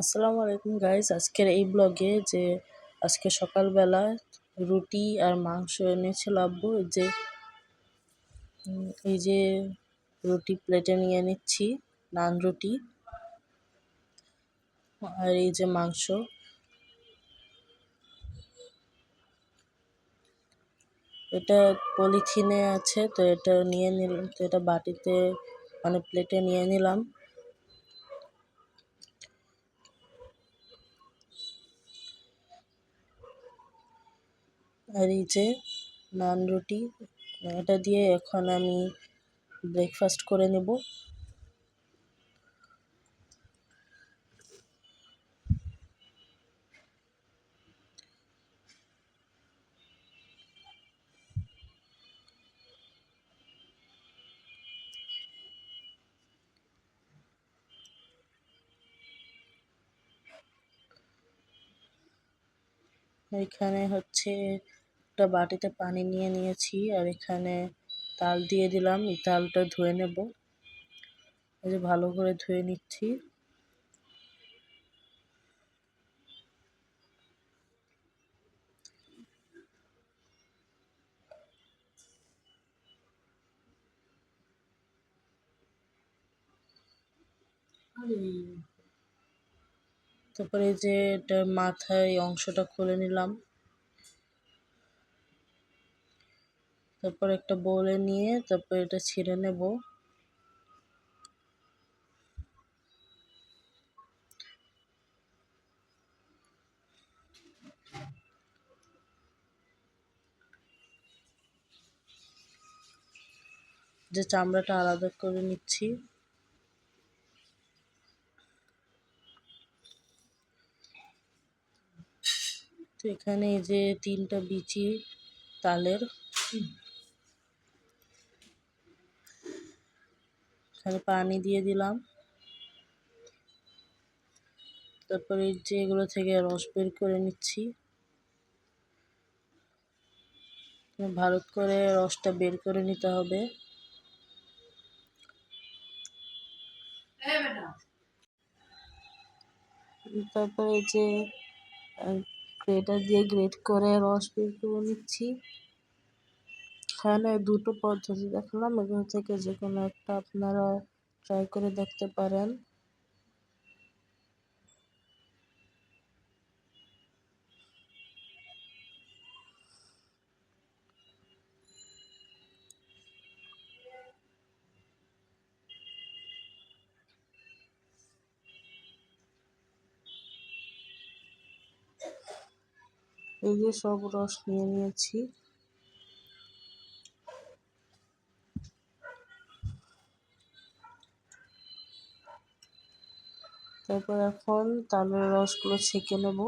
আসসালামু আলাইকুম গাইস আজকের এই ব্লগে যে আজকে সকালবেলা রুটি আর মাংস এনেছিল আব্বু যে এই যে রুটি প্লেটে নিয়ে নিচ্ছি, নান রুটি আর এই যে মাংস। এটা পলিথিনে আছে, তো এটা নিয়ে নিলাম, তো এটা বাটিতে মানে প্লেটে নিয়ে নিলাম। আর এই যে নান রুটি এটা দিয়ে এখন আমি ব্রেকফাস্ট করে নেব। এখানে হচ্ছে একটা বাটিতে পানি নিয়ে নিয়েছি আর এখানে তাল দিয়ে দিলাম। এই তালটা ধুয়ে নেব। এই যে ভালো করে ধুয়ে নিচ্ছি। তারপরে যে এটা মাথায় অংশটা খুলে নিলাম। তারপর একটা বোলে নিয়ে তারপর এটা ছিঁড়ে নেব। যে চামড়াটা আলাদা করে নিচ্ছি। এখানে যে তিনটা বিচি তালের এখানে পানি দিয়ে দিলাম। তারপরে যে এগুলো থেকে রস বের করে নিচ্ছি। ভালো করে রসটা বের করে নিতে হবে। তারপরে যে গ্রেটার দিয়ে গ্রেট করে রস বের করে নিচ্ছি। এখানে দুটো পদ্ধতি দেখালাম এখান থেকে যে কোনো একটা আপনারা ট্রাই করে দেখতে পারেন। এই যে সব রস নিয়ে নিয়েছি। তারপর এখন তালের রসগুলো ছেঁকে নেব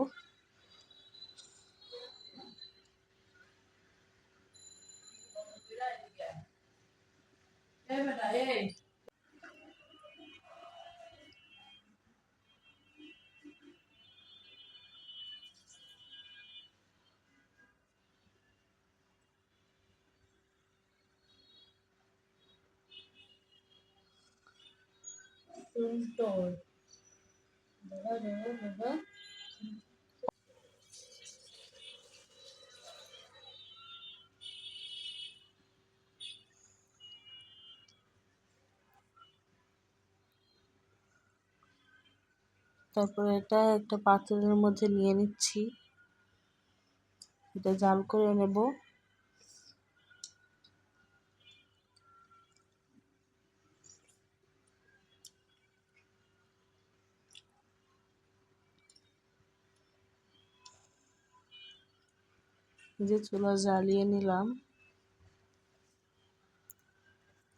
তারপরে এটা একটা পাত্রের মধ্যে নিয়ে নিচ্ছি। এটা জাল করে নেব। যে চুলা জ্বালিয়ে নিলাম,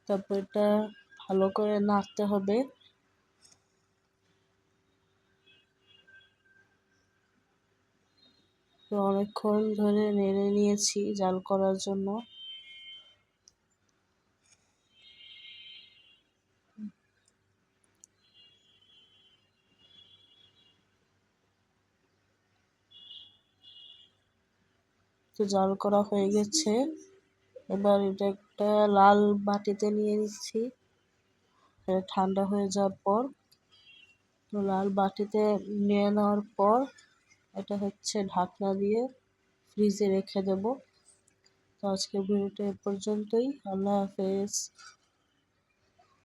তারপর এটা ভালো করে নাড়তে হবে। তো অনেকক্ষণ ধরে নেড়ে নিয়েছি জাল করার জন্য। তো জাল করা হয়ে গেছে। এবার এটা একটা লাল বাটিতে নিয়ে নিচ্ছি। ঠান্ডা হয়ে যাওয়ার পর লাল বাটিতে নিয়ে নেওয়ার পর এটা হচ্ছে ঢাকনা দিয়ে ফ্রিজে রেখে দেব। তো আজকের ভিডিওটা এ পর্যন্তই। আল্লাহ হাফেজ।